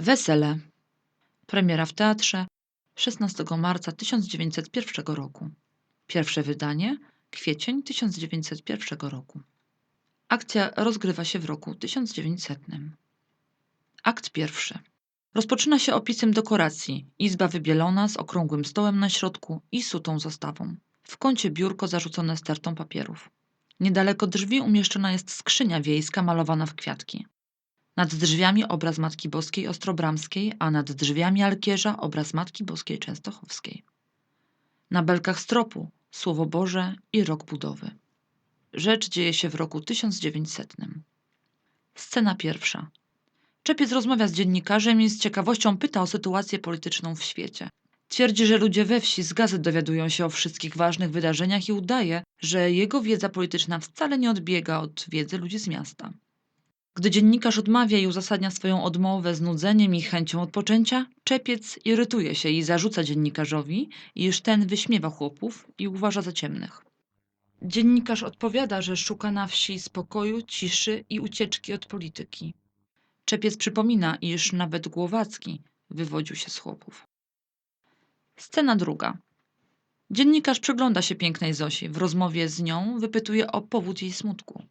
Wesele. Premiera w teatrze 16 marca 1901 roku. Pierwsze wydanie kwiecień 1901 roku. Akcja rozgrywa się w roku 1900. Akt pierwszy. Rozpoczyna się opisem dekoracji. Izba wybielona z okrągłym stołem na środku i sutą zastawą. W kącie biurko zarzucone stertą papierów. Niedaleko drzwi umieszczona jest skrzynia wiejska malowana w kwiatki. Nad drzwiami obraz Matki Boskiej Ostrobramskiej, a nad drzwiami alkierza obraz Matki Boskiej Częstochowskiej. Na belkach stropu Słowo Boże i rok budowy. Rzecz dzieje się w roku 1900. Scena pierwsza. Czepiec rozmawia z dziennikarzem i z ciekawością pyta o sytuację polityczną w świecie. Twierdzi, że ludzie we wsi z gazet dowiadują się o wszystkich ważnych wydarzeniach i udaje, że jego wiedza polityczna wcale nie odbiega od wiedzy ludzi z miasta. Gdy dziennikarz odmawia i uzasadnia swoją odmowę znudzeniem i chęcią odpoczęcia, czepiec irytuje się i zarzuca dziennikarzowi, iż ten wyśmiewa chłopów i uważa za ciemnych. Dziennikarz odpowiada, że szuka na wsi spokoju, ciszy i ucieczki od polityki. Czepiec przypomina, iż nawet Głowacki wywodził się z chłopów. Scena druga. Dziennikarz przygląda się pięknej Zosi. W rozmowie z nią wypytuje o powód jej smutku.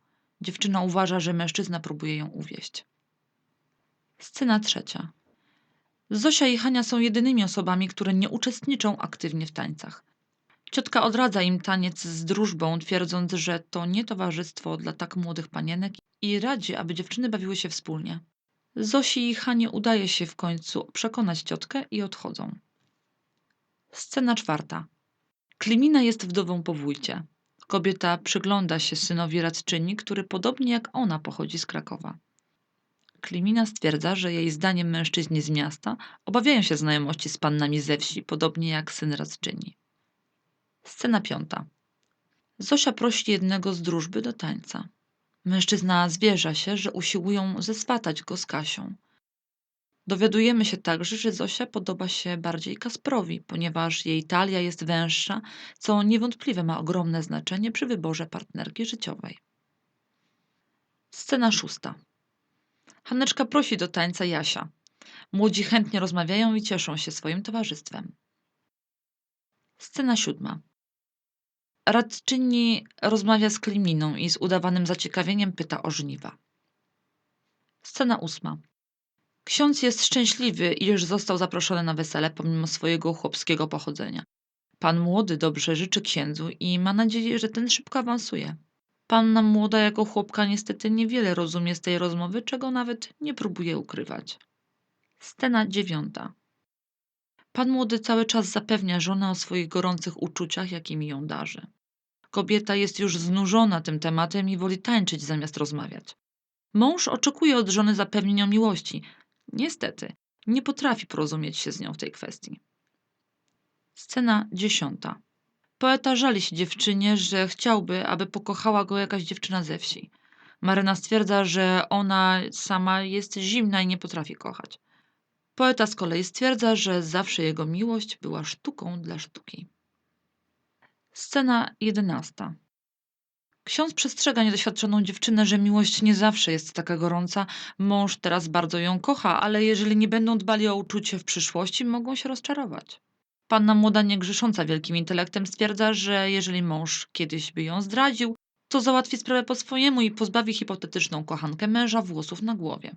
Dziewczyna uważa, że mężczyzna próbuje ją uwieść. Scena trzecia. Zosia i Hania są jedynymi osobami, które nie uczestniczą aktywnie w tańcach. Ciotka odradza im taniec z drużbą, twierdząc, że to nie towarzystwo dla tak młodych panienek i radzi, aby dziewczyny bawiły się wspólnie. Zosi i Hanie udaje się w końcu przekonać ciotkę i odchodzą. Scena czwarta. Klimina jest wdową po wójcie. Kobieta przygląda się synowi radczyni, który podobnie jak ona pochodzi z Krakowa. Klimina stwierdza, że jej zdaniem mężczyźni z miasta obawiają się znajomości z pannami ze wsi, podobnie jak syn radczyni. Scena piąta. Zosia prosi jednego z drużby do tańca. Mężczyzna zwierza się, że usiłują zeswatać go z Kasią. Dowiadujemy się także, że Zosia podoba się bardziej Kasprowi, ponieważ jej talia jest węższa, co niewątpliwie ma ogromne znaczenie przy wyborze partnerki życiowej. Scena szósta. Haneczka prosi do tańca Jasia. Młodzi chętnie rozmawiają i cieszą się swoim towarzystwem. Scena siódma. Radczyni rozmawia z Kliminą i z udawanym zaciekawieniem pyta o żniwa. Scena ósma. Ksiądz jest szczęśliwy, iż został zaproszony na wesele pomimo swojego chłopskiego pochodzenia. Pan młody dobrze życzy księdzu i ma nadzieję, że ten szybko awansuje. Panna młoda jako chłopka niestety niewiele rozumie z tej rozmowy, czego nawet nie próbuje ukrywać. Scena dziewiąta. Pan młody cały czas zapewnia żonę o swoich gorących uczuciach, jakimi ją darzy. Kobieta jest już znużona tym tematem i woli tańczyć zamiast rozmawiać. Mąż oczekuje od żony zapewnień o miłości. Niestety, nie potrafi porozumieć się z nią w tej kwestii. Scena dziesiąta. Poeta żali się dziewczynie, że chciałby, aby pokochała go jakaś dziewczyna ze wsi. Maryna stwierdza, że ona sama jest zimna i nie potrafi kochać. Poeta z kolei stwierdza, że zawsze jego miłość była sztuką dla sztuki. Scena jedenasta. Ksiądz przestrzega niedoświadczoną dziewczynę, że miłość nie zawsze jest taka gorąca. Mąż teraz bardzo ją kocha, ale jeżeli nie będą dbali o uczucie w przyszłości, mogą się rozczarować. Panna młoda, nie grzesząca wielkim intelektem, stwierdza, że jeżeli mąż kiedyś by ją zdradził, to załatwi sprawę po swojemu i pozbawi hipotetyczną kochankę męża włosów na głowie.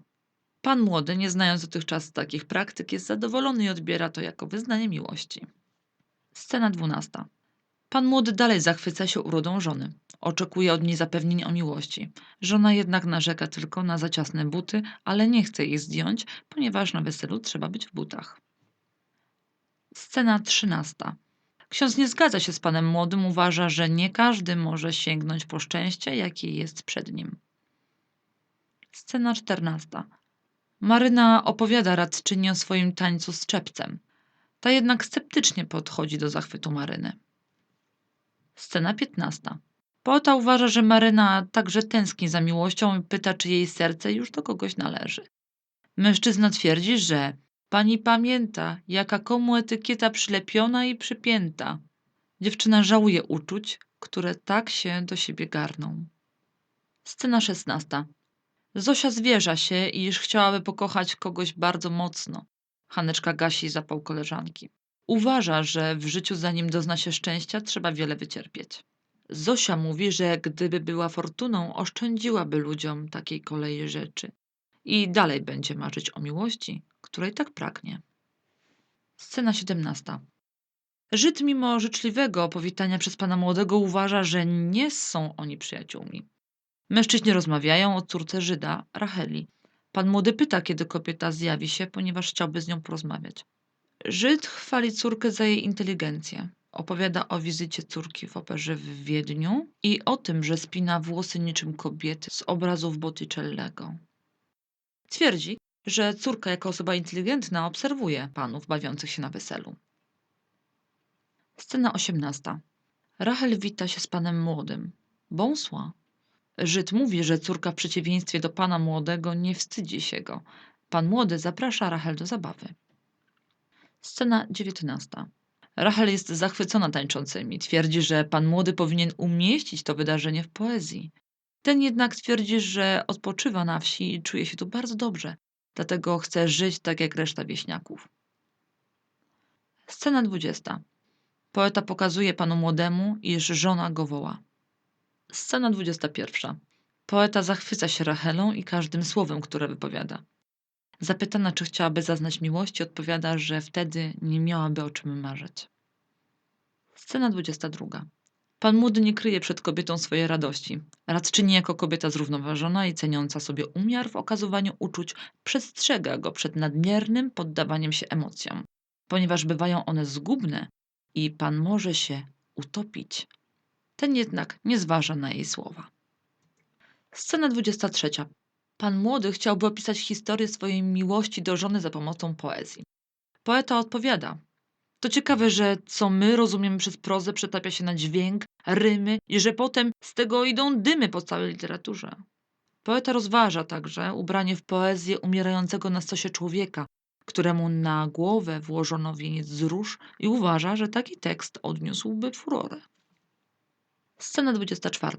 Pan młody, nie znając dotychczas takich praktyk, jest zadowolony i odbiera to jako wyznanie miłości. Scena dwunasta. Pan młody dalej zachwyca się urodą żony. Oczekuje od niej zapewnień o miłości. Żona jednak narzeka tylko na za ciasne buty, ale nie chce ich zdjąć, ponieważ na weselu trzeba być w butach. Scena trzynasta. Ksiądz nie zgadza się z panem młodym, uważa, że nie każdy może sięgnąć po szczęście, jakie jest przed nim. Scena czternasta. Maryna opowiada radczyni o swoim tańcu z czepcem. Ta jednak sceptycznie podchodzi do zachwytu Maryny. Scena 15. Poeta uważa, że Maryna także tęskni za miłością i pyta, czy jej serce już do kogoś należy. Mężczyzna twierdzi, że pani pamięta, jaka komu etykieta przylepiona i przypięta. Dziewczyna żałuje uczuć, które tak się do siebie garną. Scena 16. Zosia zwierza się, iż chciałaby pokochać kogoś bardzo mocno. Haneczka gasi zapał koleżanki. Uważa, że w życiu zanim dozna się szczęścia, trzeba wiele wycierpieć. Zosia mówi, że gdyby była fortuną, oszczędziłaby ludziom takiej kolei rzeczy i dalej będzie marzyć o miłości, której tak pragnie. Scena 17. Żyd mimo życzliwego powitania przez pana młodego uważa, że nie są oni przyjaciółmi. Mężczyźni rozmawiają o córce Żyda, Racheli. Pan młody pyta, kiedy kobieta zjawi się, ponieważ chciałby z nią porozmawiać. Żyd chwali córkę za jej inteligencję. Opowiada o wizycie córki w operze w Wiedniu i o tym, że spina włosy niczym kobiety z obrazów Botticellego. Twierdzi, że córka jako osoba inteligentna obserwuje panów bawiących się na weselu. Scena 18. Rachel wita się z panem młodym. Bonsoir. Żyd mówi, że córka w przeciwieństwie do pana młodego nie wstydzi się go. Pan młody zaprasza Rachel do zabawy. Scena 19. Rachel jest zachwycona tańczącymi. Twierdzi, że pan młody powinien umieścić to wydarzenie w poezji. Ten jednak twierdzi, że odpoczywa na wsi i czuje się tu bardzo dobrze, dlatego chce żyć tak jak reszta wieśniaków. Scena 20. Poeta pokazuje panu młodemu, iż żona go woła. Scena 21. Poeta zachwyca się Rachelą i każdym słowem, które wypowiada. Zapytana, czy chciałaby zaznać miłości, odpowiada, że wtedy nie miałaby o czym marzyć. Scena 22. Pan młody nie kryje przed kobietą swojej radości. Rad czyni jako kobieta zrównoważona i ceniąca sobie umiar w okazywaniu uczuć, przestrzega go przed nadmiernym poddawaniem się emocjom, ponieważ bywają one zgubne i pan może się utopić. Ten jednak nie zważa na jej słowa. Scena 23. Pan młody chciałby opisać historię swojej miłości do żony za pomocą poezji. Poeta odpowiada: To ciekawe, że co my rozumiemy przez prozę przetapia się na dźwięk, rymy i że potem z tego idą dymy po całej literaturze. Poeta rozważa także ubranie w poezję umierającego na stosie człowieka, któremu na głowę włożono wieniec z róż i uważa, że taki tekst odniósłby furorę. Scena 24.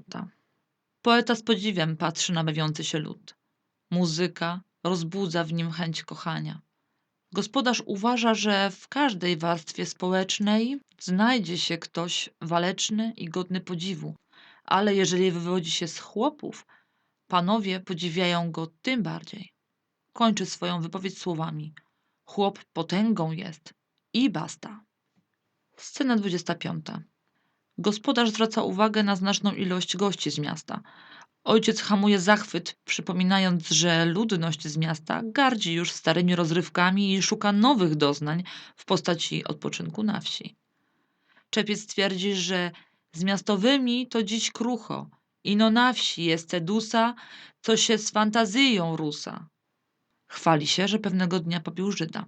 Poeta z podziwem patrzy na bawiący się lud. Muzyka rozbudza w nim chęć kochania. Gospodarz uważa, że w każdej warstwie społecznej znajdzie się ktoś waleczny i godny podziwu, ale jeżeli wywodzi się z chłopów, panowie podziwiają go tym bardziej. Kończy swoją wypowiedź słowami: Chłop potęgą jest i basta. Scena 25. Gospodarz zwraca uwagę na znaczną ilość gości z miasta. Ojciec hamuje zachwyt, przypominając, że ludność z miasta gardzi już starymi rozrywkami i szuka nowych doznań w postaci odpoczynku na wsi. Czepiec twierdzi, że z miastowymi to dziś krucho, ino na wsi jest cedusa, co się z fantazyją rusa. Chwali się, że pewnego dnia pobił Żyda.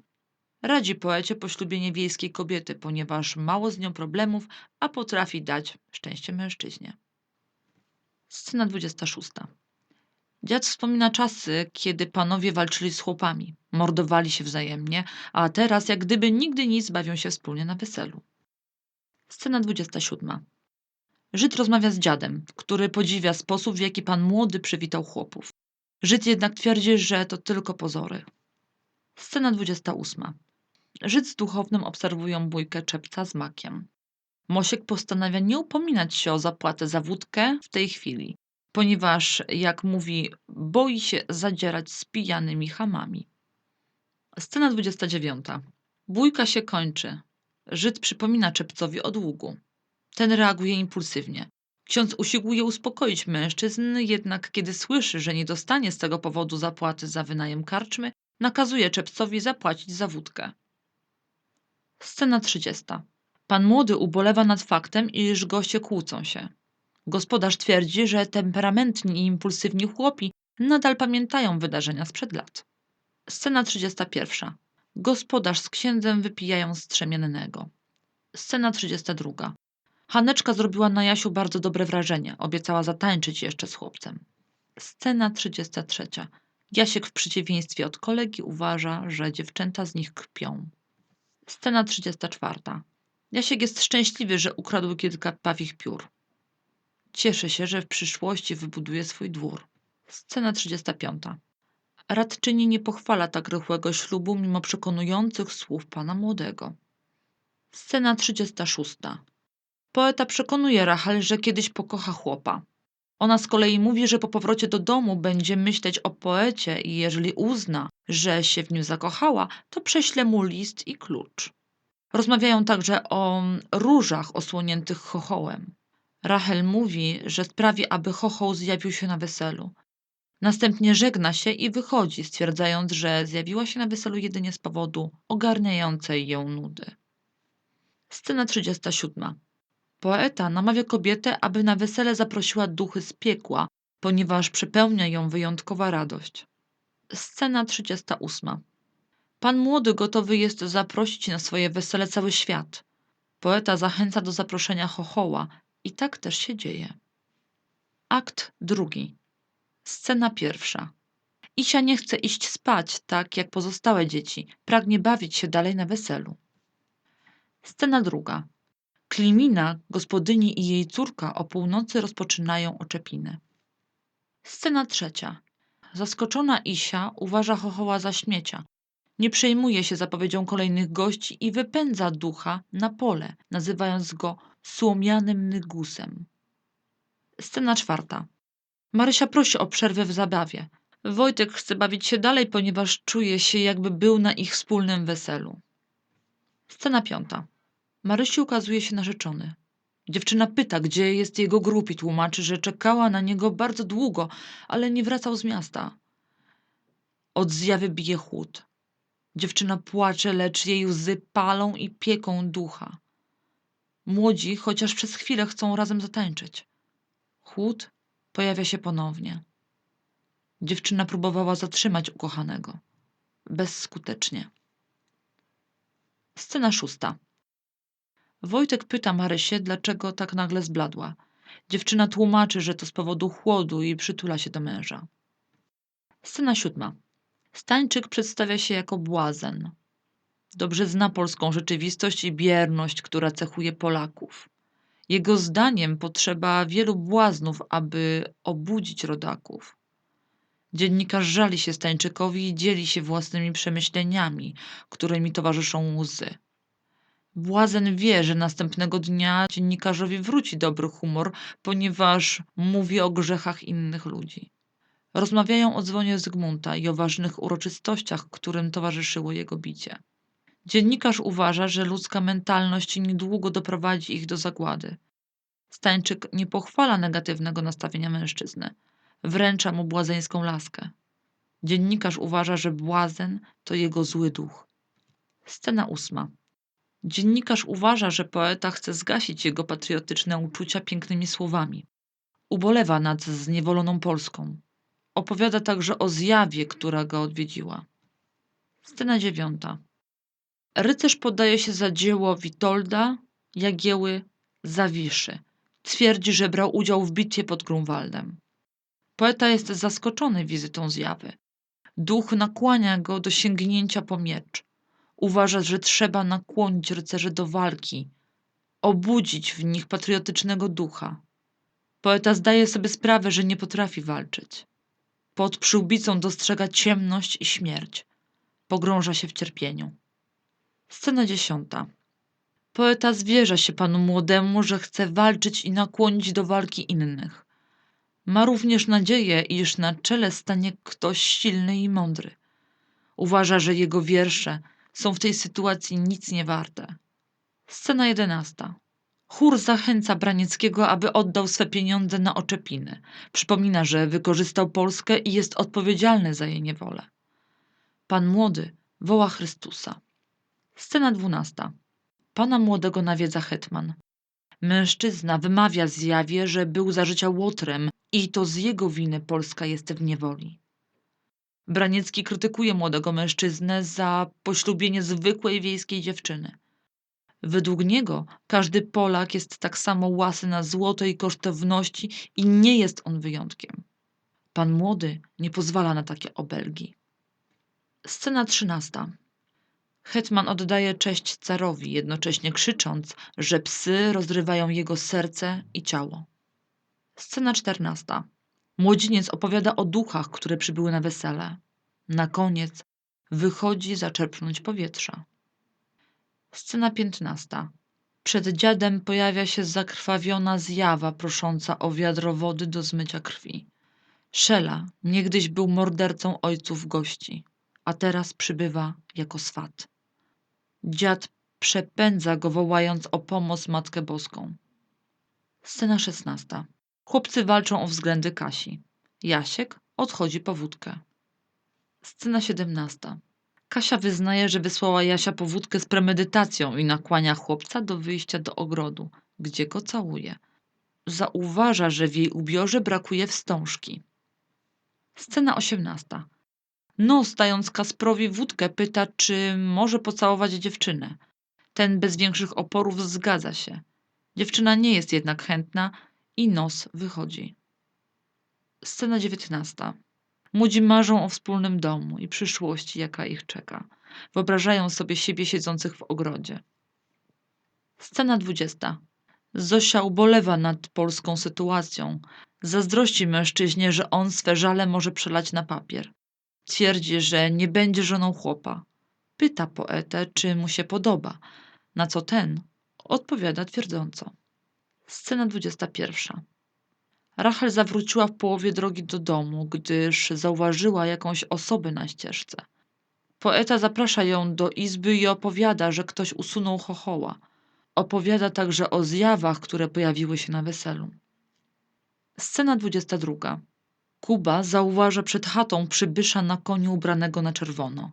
Radzi poecie poślubienie wiejskiej kobiety, ponieważ mało z nią problemów, a potrafi dać szczęście mężczyźnie. Scena 26. Dziad wspomina czasy, kiedy panowie walczyli z chłopami, mordowali się wzajemnie, a teraz jak gdyby nigdy nic bawią się wspólnie na weselu. Scena 27. Żyd rozmawia z dziadem, który podziwia sposób, w jaki pan młody przywitał chłopów. Żyd jednak twierdzi, że to tylko pozory. Scena 28. Żyd z duchownym obserwują bójkę czepca z makiem. Mosiek postanawia nie upominać się o zapłatę za wódkę w tej chwili, ponieważ, jak mówi, boi się zadzierać z pijanymi chamami. Scena 29. Bójka się kończy. Żyd przypomina czepcowi o długu. Ten reaguje impulsywnie. Ksiądz usiłuje uspokoić mężczyzn, jednak kiedy słyszy, że nie dostanie z tego powodu zapłaty za wynajem karczmy, nakazuje czepcowi zapłacić za wódkę. Scena 30. Pan młody ubolewa nad faktem, iż goście kłócą się. Gospodarz twierdzi, że temperamentni i impulsywni chłopi nadal pamiętają wydarzenia sprzed lat. Scena 31. Gospodarz z księdzem wypijają strzemiennego. Scena 32. Haneczka zrobiła na Jasiu bardzo dobre wrażenie. Obiecała zatańczyć jeszcze z chłopcem. Scena 33. Jasiek w przeciwieństwie od kolegi uważa, że dziewczęta z nich kpią. Scena 34. Jasiek jest szczęśliwy, że ukradł kilka pawich piór. Cieszy się, że w przyszłości wybuduje swój dwór. Scena 35. Radczyni nie pochwala tak rychłego ślubu mimo przekonujących słów pana młodego. Scena 36. Poeta przekonuje Rachel, że kiedyś pokocha chłopa. Ona z kolei mówi, że po powrocie do domu będzie myśleć o poecie i jeżeli uzna, że się w nim zakochała, to prześle mu list i klucz. Rozmawiają także o różach osłoniętych chochołem. Rachel mówi, że sprawi, aby chochoł zjawił się na weselu. Następnie żegna się i wychodzi, stwierdzając, że zjawiła się na weselu jedynie z powodu ogarniającej ją nudy. Scena 37. Poeta namawia kobietę, aby na wesele zaprosiła duchy z piekła, ponieważ przepełnia ją wyjątkowa radość. Scena 38. Pan młody gotowy jest zaprosić na swoje wesele cały świat. Poeta zachęca do zaproszenia chochoła i tak też się dzieje. Akt drugi. Scena pierwsza. Isia nie chce iść spać, tak jak pozostałe dzieci. Pragnie bawić się dalej na weselu. Scena druga. Klimina, gospodyni i jej córka o północy rozpoczynają oczepiny. Scena trzecia. Zaskoczona Isia uważa chochoła za śmiecia. Nie przejmuje się zapowiedzią kolejnych gości i wypędza ducha na pole, nazywając go słomianym nygusem. Scena czwarta. Marysia prosi o przerwę w zabawie. Wojtek chce bawić się dalej, ponieważ czuje się, jakby był na ich wspólnym weselu. Scena piąta. Marysi ukazuje się narzeczony. Dziewczyna pyta, gdzie jest jego grób i tłumaczy, że czekała na niego bardzo długo, ale nie wracał z miasta. Od zjawy bije chłód. Dziewczyna płacze, lecz jej łzy palą i pieką ducha. Młodzi chociaż przez chwilę chcą razem zatańczyć. Chłód pojawia się ponownie. Dziewczyna próbowała zatrzymać ukochanego. Bezskutecznie. Scena szósta. Wojtek pyta Marysię, dlaczego tak nagle zbladła. Dziewczyna tłumaczy, że to z powodu chłodu i przytula się do męża. Scena siódma. Stańczyk przedstawia się jako błazen. Dobrze zna polską rzeczywistość i bierność, która cechuje Polaków. Jego zdaniem potrzeba wielu błaznów, aby obudzić rodaków. Dziennikarz żali się Stańczykowi i dzieli się własnymi przemyśleniami, którymi towarzyszą łzy. Błazen wie, że następnego dnia dziennikarzowi wróci dobry humor, ponieważ mówi o grzechach innych ludzi. Rozmawiają o dzwonie Zygmunta i o ważnych uroczystościach, którym towarzyszyło jego bicie. Dziennikarz uważa, że ludzka mentalność niedługo doprowadzi ich do zagłady. Stańczyk nie pochwala negatywnego nastawienia mężczyzny. Wręcza mu błazeńską laskę. Dziennikarz uważa, że błazen to jego zły duch. Scena ósma. Dziennikarz uważa, że poeta chce zgasić jego patriotyczne uczucia pięknymi słowami. Ubolewa nad zniewoloną Polską. Opowiada także o zjawie, która go odwiedziła. Scena dziewiąta. Rycerz podaje się za dzieło Witolda, Jagieły, Zawiszy. Twierdzi, że brał udział w bitwie pod Grunwaldem. Poeta jest zaskoczony wizytą zjawy. Duch nakłania go do sięgnięcia po miecz. Uważa, że trzeba nakłonić rycerzy do walki, obudzić w nich patriotycznego ducha. Poeta zdaje sobie sprawę, że nie potrafi walczyć. Pod przyłbicą dostrzega ciemność i śmierć. Pogrąża się w cierpieniu. Scena dziesiąta. Poeta zwierza się panu młodemu, że chce walczyć i nakłonić do walki innych. Ma również nadzieję, iż na czele stanie ktoś silny i mądry. Uważa, że jego wiersze są w tej sytuacji nic nie warte. Scena jedenasta. Chór zachęca Branieckiego, aby oddał swe pieniądze na oczepiny. Przypomina, że wykorzystał Polskę i jest odpowiedzialny za jej niewolę. Pan młody woła Chrystusa. Scena dwunasta. Pana młodego nawiedza hetman. Mężczyzna wymawia zjawie, że był za życia łotrem i to z jego winy Polska jest w niewoli. Braniecki krytykuje młodego mężczyznę za poślubienie zwykłej wiejskiej dziewczyny. Według niego każdy Polak jest tak samo łasy na złoto i kosztowności i nie jest on wyjątkiem. Pan młody nie pozwala na takie obelgi. Scena trzynasta. Hetman oddaje cześć carowi, jednocześnie krzycząc, że psy rozrywają jego serce i ciało. Scena czternasta. Młodziniec opowiada o duchach, które przybyły na wesele. Na koniec wychodzi zaczerpnąć powietrza. Scena piętnasta. Przed dziadem pojawia się zakrwawiona zjawa prosząca o wiadro wody do zmycia krwi. Szela niegdyś był mordercą ojców gości, a teraz przybywa jako swat. Dziad przepędza go wołając o pomoc Matkę Boską. Scena szesnasta. Chłopcy walczą o względy Kasi. Jasiek odchodzi po wódkę. Scena siedemnasta. Kasia wyznaje, że wysłała Jasia po wódkę z premedytacją i nakłania chłopca do wyjścia do ogrodu, gdzie go całuje. Zauważa, że w jej ubiorze brakuje wstążki. Scena osiemnasta. No, stając Kasprowi wódkę, pyta, czy może pocałować dziewczynę. Ten bez większych oporów zgadza się. Dziewczyna nie jest jednak chętna i nos wychodzi. Scena dziewiętnasta. Młodzi marzą o wspólnym domu i przyszłości, jaka ich czeka. Wyobrażają sobie siebie siedzących w ogrodzie. Scena dwudziesta. Zosia ubolewa nad polską sytuacją. Zazdrości mężczyźnie, że on swe żale może przelać na papier. Twierdzi, że nie będzie żoną chłopa. Pyta poetę, czy mu się podoba, na co ten odpowiada twierdząco. Scena 21. Rachel zawróciła w połowie drogi do domu, gdyż zauważyła jakąś osobę na ścieżce. Poeta zaprasza ją do izby i opowiada, że ktoś usunął chochoła. Opowiada także o zjawach, które pojawiły się na weselu. Scena 22. Kuba zauważa przed chatą przybysza na koniu ubranego na czerwono.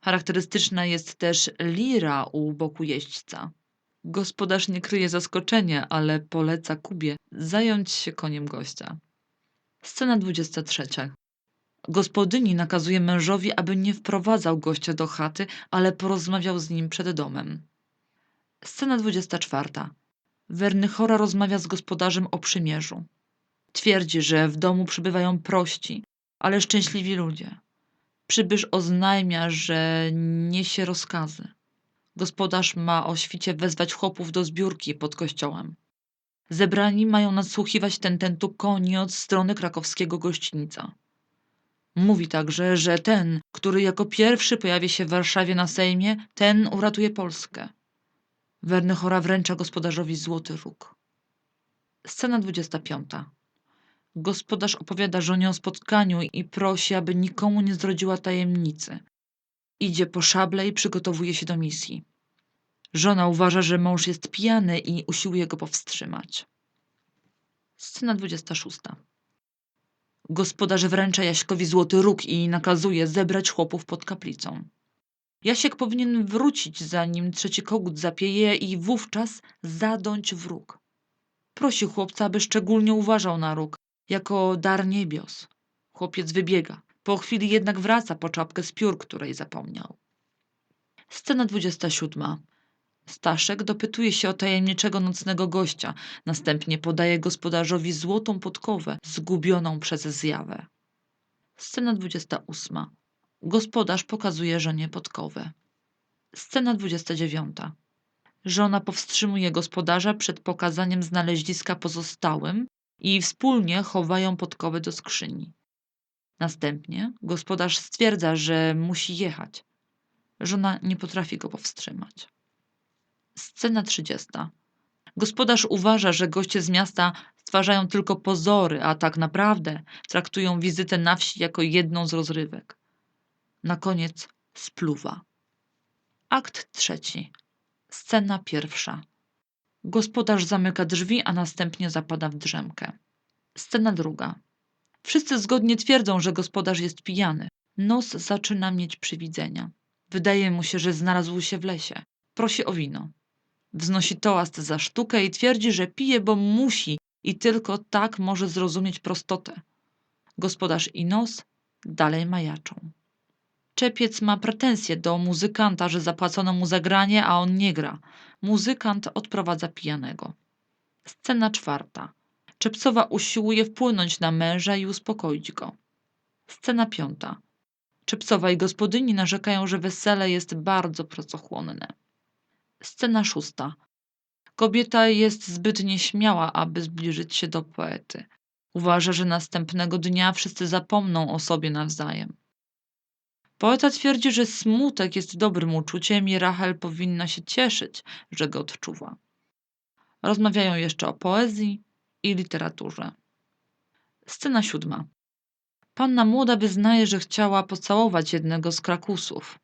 Charakterystyczna jest też lira u boku jeźdźca. Gospodarz nie kryje zaskoczenia, ale poleca Kubie zająć się koniem gościa. Scena 23. Gospodyni nakazuje mężowi, aby nie wprowadzał gościa do chaty, ale porozmawiał z nim przed domem. Scena 24. Wernychora rozmawia z gospodarzem o przymierzu. Twierdzi, że w domu przybywają prości, ale szczęśliwi ludzie. Przybysz oznajmia, że niesie rozkazy. Gospodarz ma o świcie wezwać chłopów do zbiórki pod kościołem. Zebrani mają nadsłuchiwać tententu koni od strony krakowskiego gościńca. Mówi także, że ten, który jako pierwszy pojawi się w Warszawie na Sejmie, ten uratuje Polskę. Wernychora wręcza gospodarzowi złoty róg. Scena 25. Gospodarz opowiada żonie o spotkaniu i prosi, aby nikomu nie zdradziła tajemnicy. Idzie po szable i przygotowuje się do misji. Żona uważa, że mąż jest pijany i usiłuje go powstrzymać. Scena 26. Gospodarz wręcza Jaśkowi złoty róg i nakazuje zebrać chłopów pod kaplicą. Jasiek powinien wrócić, zanim trzeci kogut zapieje i wówczas zadąć w róg. Prosi chłopca, aby szczególnie uważał na róg, jako dar niebios. Chłopiec wybiega. Po chwili jednak wraca po czapkę z piór, której zapomniał. Scena 27. Staszek dopytuje się o tajemniczego nocnego gościa, następnie podaje gospodarzowi złotą podkowę zgubioną przez zjawę. Scena 28. Gospodarz pokazuje żonie podkowę. Scena 29. Żona powstrzymuje gospodarza przed pokazaniem znaleziska pozostałym i wspólnie chowają podkowę do skrzyni. Następnie gospodarz stwierdza, że musi jechać. Żona nie potrafi go powstrzymać. Scena 30. Gospodarz uważa, że goście z miasta stwarzają tylko pozory, a tak naprawdę traktują wizytę na wsi jako jedną z rozrywek. Na koniec spluwa. Akt trzeci. Scena pierwsza. Gospodarz zamyka drzwi, a następnie zapada w drzemkę. Scena druga. Wszyscy zgodnie twierdzą, że gospodarz jest pijany. Nos zaczyna mieć przywidzenia. Wydaje mu się, że znalazł się w lesie. Prosi o wino. Wznosi toast za sztukę i twierdzi, że pije, bo musi i tylko tak może zrozumieć prostotę. Gospodarz i nos dalej majaczą. Czepiec ma pretensje do muzykanta, że zapłacono mu za granie, a on nie gra. Muzykant odprowadza pijanego. Scena czwarta. Czepcowa usiłuje wpłynąć na męża i uspokoić go. Scena piąta. Czepcowa i gospodyni narzekają, że wesele jest bardzo pracochłonne. Scena szósta. Kobieta jest zbyt nieśmiała, aby zbliżyć się do poety. Uważa, że następnego dnia wszyscy zapomną o sobie nawzajem. Poeta twierdzi, że smutek jest dobrym uczuciem i Rachel powinna się cieszyć, że go odczuwa. Rozmawiają jeszcze o poezji i literaturze. Scena siódma. Panna młoda wyznaje, że chciała pocałować jednego z krakusów.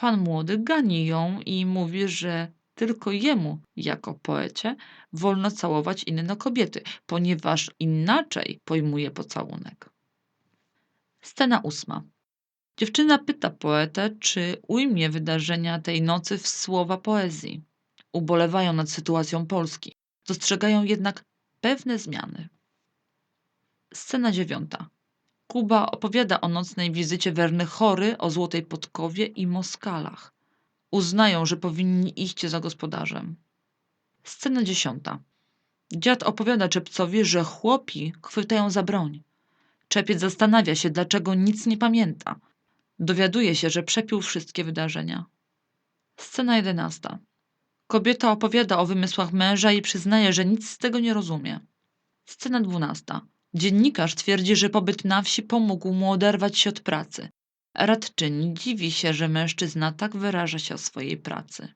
Pan młody gani ją i mówi, że tylko jemu, jako poecie, wolno całować inne kobiety, ponieważ inaczej pojmuje pocałunek. Scena ósma. Dziewczyna pyta poetę, czy ujmie wydarzenia tej nocy w słowa poezji. Ubolewają nad sytuacją Polski. Dostrzegają jednak pewne zmiany. Scena dziewiąta. Kuba opowiada o nocnej wizycie Werny Chory, o Złotej Podkowie i Moskalach. Uznają, że powinni iść za gospodarzem. Scena dziesiąta. Dziad opowiada Czepcowi, że chłopi chwytają za broń. Czepiec zastanawia się, dlaczego nic nie pamięta. Dowiaduje się, że przepił wszystkie wydarzenia. Scena jedenasta. Kobieta opowiada o wymysłach męża i przyznaje, że nic z tego nie rozumie. Scena dwunasta. Dziennikarz twierdzi, że pobyt na wsi pomógł mu oderwać się od pracy. Radczyni dziwi się, że mężczyzna tak wyraża się o swojej pracy.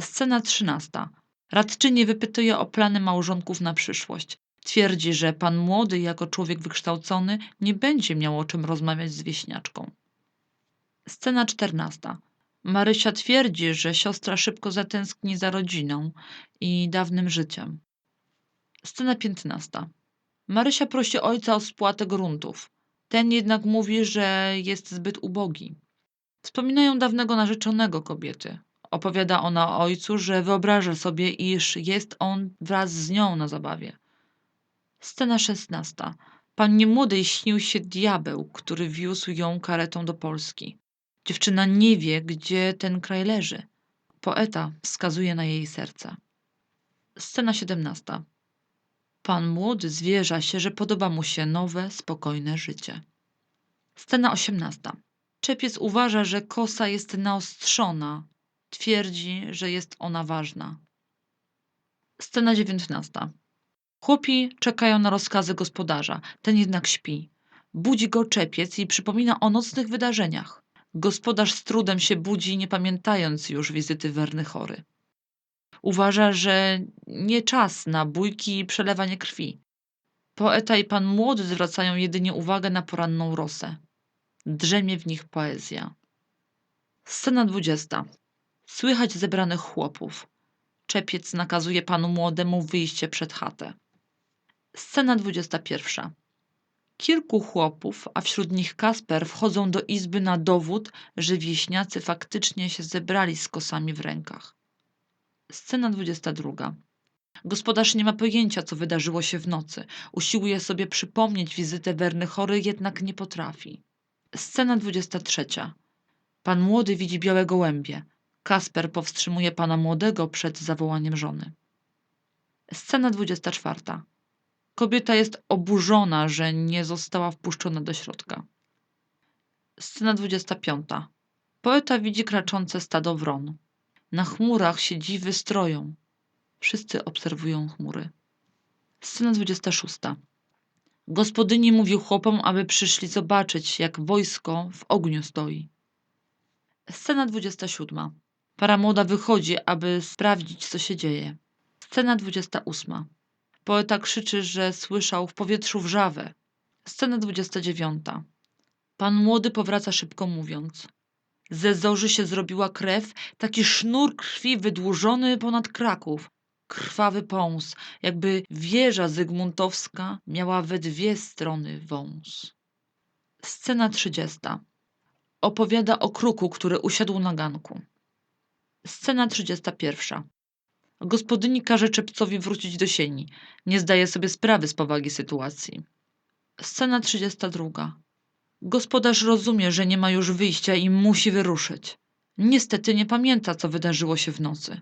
Scena trzynasta. Radczyni wypytuje o plany małżonków na przyszłość. Twierdzi, że pan młody, jako człowiek wykształcony, nie będzie miał o czym rozmawiać z wieśniaczką. Scena czternasta. Marysia twierdzi, że siostra szybko zatęskni za rodziną i dawnym życiem. Scena piętnasta. Marysia prosi ojca o spłatę gruntów. Ten jednak mówi, że jest zbyt ubogi. Wspominają dawnego narzeczonego kobiety. Opowiada ona ojcu, że wyobraża sobie, iż jest on wraz z nią na zabawie. Scena szesnasta. Pannie młodej śnił się diabeł, który wiózł ją karetą do Polski. Dziewczyna nie wie, gdzie ten kraj leży. Poeta wskazuje na jej serce. Scena siedemnasta. Pan młody zwierza się, że podoba mu się nowe, spokojne życie. Scena osiemnasta. Czepiec uważa, że kosa jest naostrzona. Twierdzi, że jest ona ważna. Scena dziewiętnasta. Chłopi czekają na rozkazy gospodarza. Ten jednak śpi. Budzi go czepiec i przypomina o nocnych wydarzeniach. Gospodarz z trudem się budzi, nie pamiętając już wizyty Werny chory. Uważa, że nie czas na bójki i przelewanie krwi. Poeta i pan młody zwracają jedynie uwagę na poranną rosę. Drzemie w nich poezja. Scena dwudziesta. Słychać zebranych chłopów. Czepiec nakazuje panu młodemu wyjście przed chatę. Scena dwudziesta pierwsza. Kilku chłopów, a wśród nich Kasper, wchodzą do izby na dowód, że wieśniacy faktycznie się zebrali z kosami w rękach. Scena 22. Gospodarz nie ma pojęcia, co wydarzyło się w nocy. Usiłuje sobie przypomnieć wizytę Werny chory, jednak nie potrafi. Scena 23. Pan młody widzi białe gołębie. Kasper powstrzymuje pana młodego przed zawołaniem żony. Scena 24. Kobieta jest oburzona, że nie została wpuszczona do środka. Scena 25. Poeta widzi kraczące stado wron. Na chmurach się dziwy stroją. Wszyscy obserwują chmury. Scena 26. Gospodyni mówił chłopom, aby przyszli zobaczyć, jak wojsko w ogniu stoi. Scena 27. Para młoda wychodzi, aby sprawdzić, co się dzieje. Scena 28. Poeta krzyczy, że słyszał w powietrzu wrzawę. Scena 29. Pan młody powraca szybko mówiąc. Ze zorzy się zrobiła krew, taki sznur krwi wydłużony ponad Kraków. Krwawy pąs, jakby wieża zygmuntowska miała we dwie strony wąs. Scena trzydziesta. Opowiada o kruku, który usiadł na ganku. Scena trzydziesta pierwsza. Gospodyni każe Czepcowi wrócić do sieni. Nie zdaje sobie sprawy z powagi sytuacji. Scena trzydziesta druga. Gospodarz rozumie, że nie ma już wyjścia i musi wyruszyć. Niestety nie pamięta, co wydarzyło się w nocy.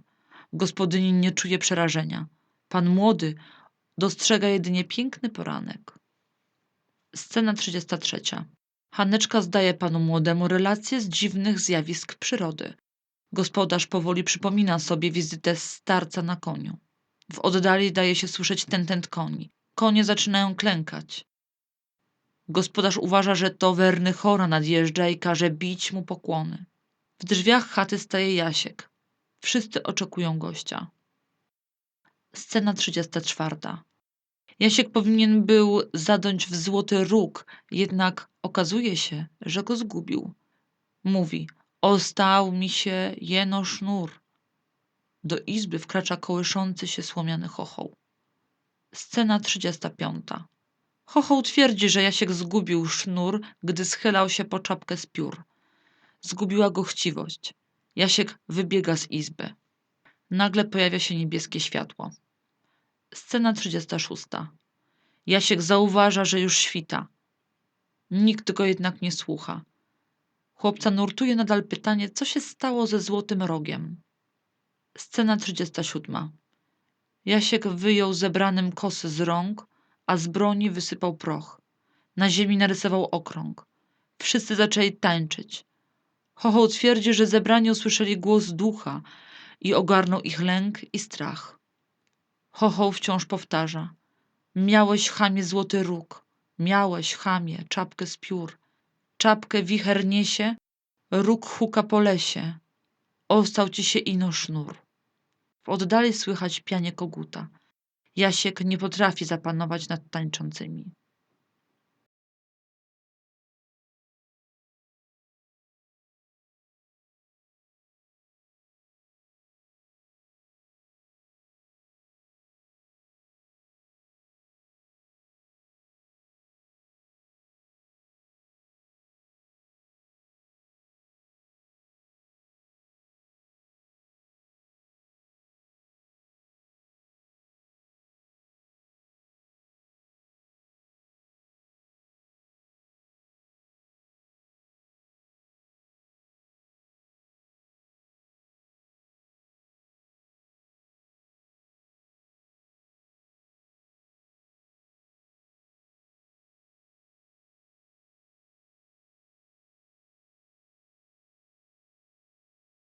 Gospodyni nie czuje przerażenia. Pan młody dostrzega jedynie piękny poranek. Scena 33. Haneczka zdaje panu młodemu relacje z dziwnych zjawisk przyrody. Gospodarz powoli przypomina sobie wizytę starca na koniu. W oddali daje się słyszeć tentent koni. Konie zaczynają klękać. Gospodarz uważa, że to werny chora nadjeżdża i każe bić mu pokłony. W drzwiach chaty staje Jasiek. Wszyscy oczekują gościa. Scena 34. Jasiek powinien był zadąć w złoty róg, jednak okazuje się, że go zgubił. Mówi: Ostał mi się jeno sznur. Do izby wkracza kołyszący się słomiany chochoł. Scena 35. Chochoł twierdzi, że Jasiek zgubił sznur, gdy schylał się po czapkę z piór. Zgubiła go chciwość. Jasiek wybiega z izby. Nagle pojawia się niebieskie światło. Scena 36. Jasiek zauważa, że już świta. Nikt go jednak nie słucha. Chłopca nurtuje nadal pytanie, co się stało ze złotym rogiem. Scena 37. Jasiek wyjął zebranym kosy z rąk, a z broni wysypał proch. Na ziemi narysował okrąg. Wszyscy zaczęli tańczyć. Chochoł twierdzi, że zebrani usłyszeli głos ducha i ogarnął ich lęk i strach. Chochoł wciąż powtarza. Miałeś, chamie, złoty róg. Miałeś, chamie, czapkę z piór. Czapkę wicher niesie, róg huka po lesie. Ostał ci się ino sznur. W oddali słychać pianie koguta. Jasiek nie potrafi zapanować nad tańczącymi.